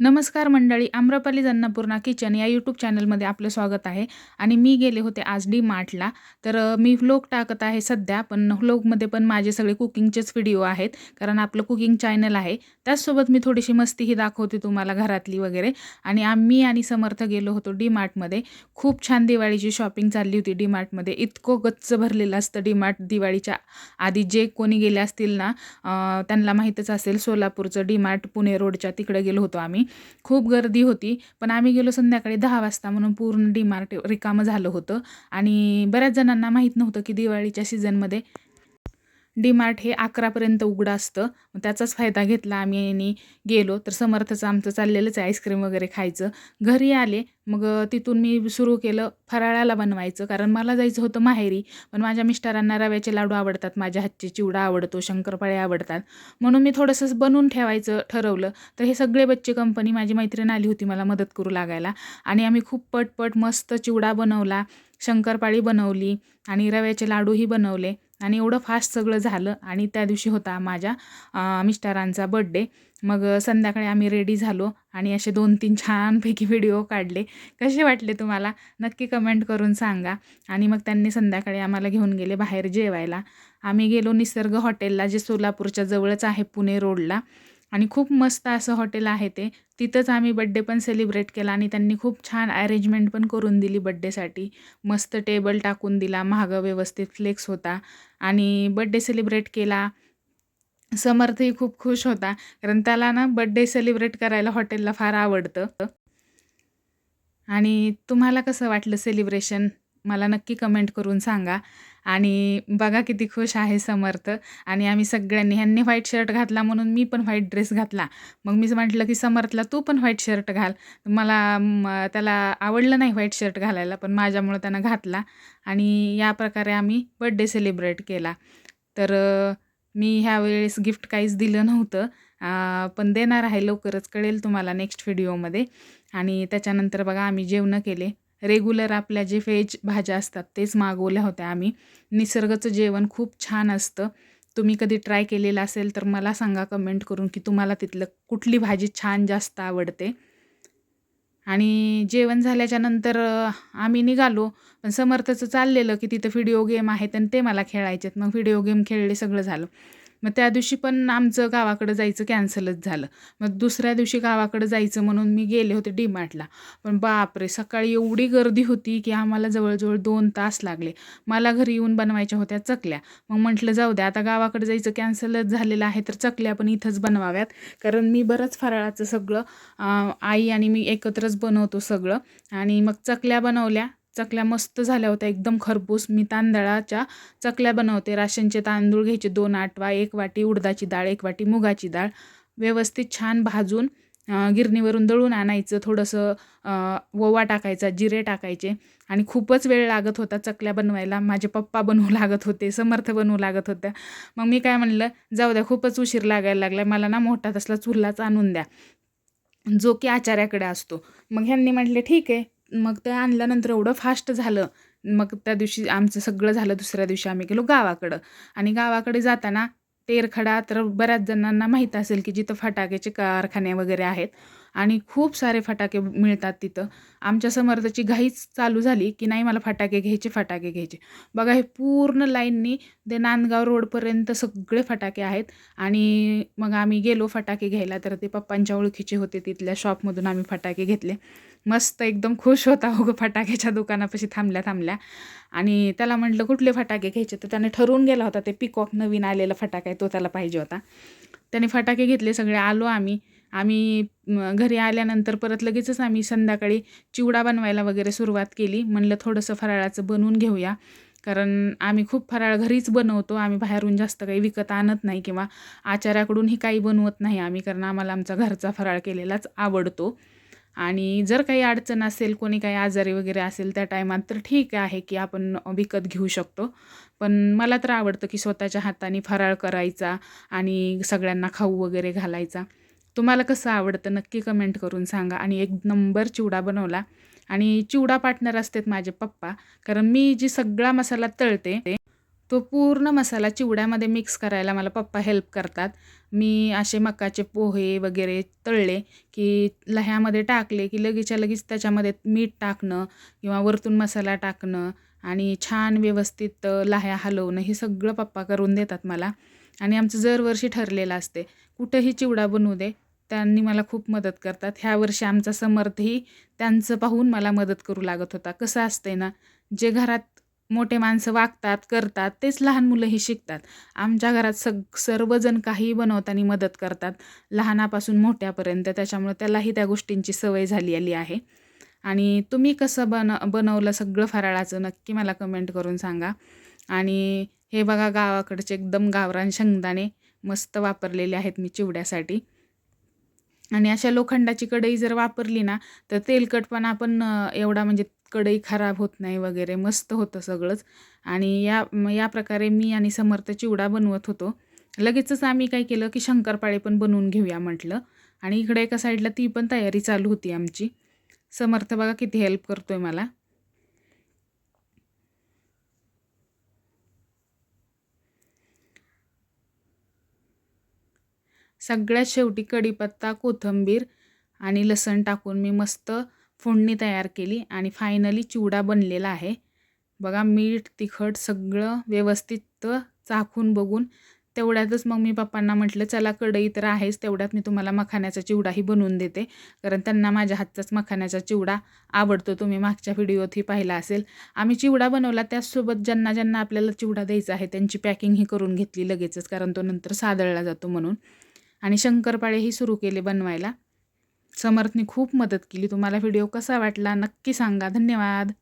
नमस्कार मंडळी आम्रपाली जन्नापूर्णा किचन या यूट्यूब चॅनलमध्ये आपलं स्वागत आहे. आणि मी गेले होते आज डी मार्टला तर मी व्लॉग टाकत आहे सध्या पण व्लॉगमध्ये पण माझे सगळे कुकिंगचेच व्हिडिओ आहेत. कारण आपलं कुकिंग चॅनल आहे. त्याचसोबत मी थोडीशी मस्तीही दाखवते तुम्हाला घरातली वगैरे. आणि आम्ही आणि समर्थ गेलो होतो डी मार्टमध्ये खूप छान दिवाळीची शॉपिंग चालली होती डी मार्टमध्ये इतकं गच्च भरलेलं असतं डी मार्ट दिवाळीच्या आधी. जे कोणी गेले असतील ना त्यांना माहीतच असेल सोलापूरचं डी मार्ट पुणे रोडच्या तिकडे गेलो होतो आम्ही. खूप गर्दी होती. पण आम्ही गेलो संध्याकाळी दहा वाजता म्हणून पूर्ण डीमार्ट रिकामं झालं होतं. आणि बऱ्याच जणांना माहीत नव्हतं की दिवाळीच्या सीझनमध्ये डीमार्ट हे अकरापर्यंत उघडं असतं. मग त्याचाच फायदा घेतला आम्ही आणि गेलो. तर समर्थचं आमचं चाललेलंच आहे. आईस्क्रीम वगैरे खायचं. घरी आले. मग तिथून मी सुरू केलं फराळाला बनवायचं. कारण मला जायचं होतं माहेरी. पण माझ्या मिस्टरांना रव्याचे लाडू आवडतात. माझ्या हातचे चिवडा आवडतो. शंकरपाळे आवडतात. म्हणून मी थोडंसं बनवून ठेवायचं ठरवलं. तर हे सगळे बच्चे कंपनी माझी मैत्रीण आली होती मला मदत करू लागायला. आणि आम्ही खूप पटपट मस्त चिवडा बनवला. शंकरपाळी बनवली. आणि रव्याचे लाडूही बनवले. आणि एवढं फास्ट सगळं झालं आणि त्या दिवशी होता माझ्या मिस्टरांचा बड्डे मग संध्याकाळी आम्ही रेडी झालो आणि असे दोन तीन छानपैकी व्हिडिओ काढले. कसे वाटले तुम्हाला? नक्की कमेंट करून सांगा. आणि मग त्यांनी संध्याकाळी आम्हाला घेऊन गेले बाहेर जेवायला. आम्ही गेलो निसर्ग हॉटेलला जे सोलापूरच्या जवळच आहे पुणे रोडला आणि खूप मस्त असं हॉटेल आहे ते. तिथंच आम्ही बड्डे पण सेलिब्रेट केला आणि त्यांनी खूप छान अरेंजमेंट पण करून दिली बड्डेसाठी मस्त टेबल टाकून दिला महाग व्यवस्थित फ्लेक्स होता आणि बड्डे सेलिब्रेट केला. समर्थही खूप खुश होता कारण त्याला ना बड्डे सेलिब्रेट करायला हॉटेलला फार आवडतं. आणि तुम्हाला कसं वाटलं सेलिब्रेशन मला नक्की कमेंट करून सांगा. आणि बघा किती खुश आहे समर्थ. आणि आम्ही सगळ्यांनी ह्यांनी व्हाईट शर्ट घातला म्हणून मी पण व्हाईट ड्रेस घातला. मग मी म्हटलं की समर्थला तू पण व्हाईट शर्ट घाल. मला त्याला आवडलं नाही व्हाईट शर्ट घालायला पण माझ्यामुळं त्यानं घातला. आणि या प्रकारे आम्ही बड्डे सेलिब्रेट केला. तर मी ह्यावेळेस गिफ्ट काहीच दिलं नव्हतं. पण देणार आहे लवकरच कळेल तुम्हाला नेक्स्ट व्हिडिओमध्ये आणि त्याच्यानंतर बघा आम्ही जेवणं केले. रेग्युलर आपल्या जे व्हेज भाज्या असतात तेच मागवल्या होत्या आम्ही. निसर्गाचं जेवण खूप छान असतं. तुम्ही कधी ट्राय केलेलं असेल तर मला सांगा कमेंट करून की तुम्हाला तिथलं कुठली भाजी छान जास्त आवडते. आणि जेवण झाल्याच्यानंतर आम्ही निघालो. पण समर्थचं चाललेलं की तिथं व्हिडिओ गेम आहेत आणि ते मला खेळायचे आहेत मग व्हिडिओ गेम खेळले सगळं झालं. मग त्या दिवशी पण आमचं गावाकडं जायचं कॅन्सलच झालं. मग दुसऱ्या दिवशी गावाकडं जायचं म्हणून मी गेले होते डीमार्टला. पण बापरे सकाळी एवढी गर्दी होती की आम्हाला जवळजवळ दोन तास लागले. मला घरी येऊन बनवायच्या होत्या चकल्या. मग म्हटलं जाऊ द्या आता गावाकडे जायचं कॅन्सलच झालेलं आहे तर चकल्या पण इथंच बनवाव्यात. कारण मी बरंच फराळाचं सगळं आई आणि मी एकत्रच बनवतो सगळं. आणि मग चकल्या बनवल्या. चकल्या मस्त झाल्या होत्या. एकदम खरपूस. मी तांदळाच्या चकल्या बनवते. राशनचे तांदूळ घ्यायचे दोन आठवा एक वाटी उडदाची डाळ एक वाटी मुगाची डाळ. व्यवस्थित छान भाजून गिरणीवरून दळून आणायचं. थोडंसं ओवा टाकायचा जिरे टाकायचे. आणि खूपच वेळ लागत होता चकल्या बनवायला. माझे पप्पा बनवू लागत होते समर्थ बनवू लागत होत्या. मग मी काय म्हणलं जाऊ द्या खूपच उशीर लागायला लागला. मला ना मोठा तसला चुल्हाच आणून द्या. जो की आचार्याकडे असतो. मग ह्यांनी म्हटले ठीक आहे. मग ते आणल्यानंतर एवढं फास्ट झालं. मग त्या दिवशी आमचं सगळं झालं दुसऱ्या दिवशी आम्ही गेलो गावाकडं. आणि गावाकडे जाताना तेरखडा तर बऱ्याच जणांना माहीत असेल की जिथं फटाक्याचे कारखाने वगैरे आहेत आणि खूप सारे फटाके मिळतात तिथं. आमच्या समर्थाची घाईच चालू झाली की नाही मला फटाके घ्यायचे फटाके घ्यायचे. बघा हे पूर्ण लाईननी ते नांदगाव रोडपर्यंत सगळे फटाके आहेत. आणि मग आम्ही गेलो फटाके घ्यायला तर ते पप्पांच्या ओळखीचे होते तिथल्या शॉपमधून आम्ही फटाके घेतले. मस्त एकदम खुश होता हो फटाक्याच्या दुकानापाशी थांबल्या थांबल्या. आणि त्याला म्हटलं कुठले फटाके घ्यायचे? तर त्याने ठरवून गेला होता ते पिकॉक नवीन आलेला फटाका आहे तो त्याला पाहिजे होता. त्याने फटाके घेतले सगळे आलो आम्ही. आम्ही घरी आल्यानंतर परत लगेचच आम्ही संध्याकाळी चिवडा बनवायला वगैरे सुरुवात केली. म्हणलं थोडंसं फराळाचं बनवून घेऊया. कारण आम्ही खूप फराळ घरीच बनवतो. आम्ही बाहेरून जास्त काही विकत आणत नाही किंवा आचाऱ्याकडूनही काही बनवत नाही आम्ही. कारण आम्हाला आमचा घरचा फराळ केलेलाच आवडतो. आणि जर काही अडचण असेल कोणी काही आजारी वगैरे असेल त्या टायमात तर ठीक आहे की आपण विकत घेऊ शकतो. पण मला तर आवडतं की स्वतःच्या हाताने फराळ करायचा आणि सगळ्यांना खाऊ वगैरे घालायचा. तुम्हाला कसं आवडतं नक्की कमेंट करून सांगा. आणि एक नंबर चिवडा बनवला. आणि चिवडा पार्टनर असतात माझे पप्पा. कारण मी जी सगळा मसाला तळते तो पूर्ण मसाला चिवड्यामध्ये मिक्स करायला मला पप्पा हेल्प करतात. मी असे मकाचे पोहे वगैरे तळले की लह्यामध्ये टाकले की लगेचच्या लगेच त्याच्यामध्ये मीठ टाकणं किंवा वरतून मसाला टाकणं आणि छान व्यवस्थित लह्या हलवणं हे सगळं पप्पा करून देतात मला. आणि आमचं दरवर्षी ठरलेलं असते. कुठंही चिवडा बनवू दे त्यांनी मला खूप मदत करतात. ह्या वर्षी आमचा समर्थही त्यांचं पाहून मला मदत करू लागत होता. कसं असतंय ना जे घरात मोठे माणसं वागतात करतात तेच लहान मुलंही शिकतात. आमच्या घरात सग सर्वजण काही बनवताना मदत करतात. लहानापासून मोठ्यापर्यंत त्याच्यामुळे त्यालाही त्या गोष्टींची सवय झाली आली आहे. आणि तुम्ही कसं बन बनवलं सगळं फराळाचं नक्की मला कमेंट करून सांगा. आणि हे बघा गावाकडचे एकदम गावरान शेंगदाणे मस्त वापरलेले आहेत मी चिवड्यासाठी. आणि अशा लोखंडाची कढई जर वापरली ना तर तेलकटपणा पण एवढा म्हणजे कढई खराब होत नाही वगैरे मस्त होतं सगळंच. आणि या या प्रकारे मी आणि समर्थ चिवडा बनवत होतो. लगेचच आम्ही काय केलं की शंकरपाळे पण बनवून घेऊया म्हटलं. आणि इकडे एका साईडला ती पण तयारी चालू होती आमची. समर्थ बघा किती हेल्प करतोय मला. सगळ्यात शेवटी कढीपत्ता कोथिंबीर आणि लसण टाकून मी मस्त फोडणी तयार केली आणि फायनली चिवडा बनलेला आहे. बघा मीठ तिखट सगळं व्यवस्थित चाखून बघून तेवढ्यातच मग मी पप्पांना म्हटलं चला कढई तर आहेच तेवढ्यात मी तुम्हाला मखाण्याचा चिवडाही बनवून देते. कारण त्यांना माझ्या हातचाच मखाण्याचा चिवडा आवडतो. तुम्ही मागच्या व्हिडिओतही पाहिला असेल. आम्ही चिवडा बनवला त्याचसोबत ज्यांना ज्यांना आपल्याला चिवडा द्यायचा आहे त्यांची पॅकिंगही करून घेतली लगेचच कारण तो नंतर सादळला जातो म्हणून. आणि शंकरपाळेही सुरू केले बनवायला. समर्थने खूप मदत केली. तुम्हाला व्हिडिओ कसा वाटला नक्की सांगा. धन्यवाद.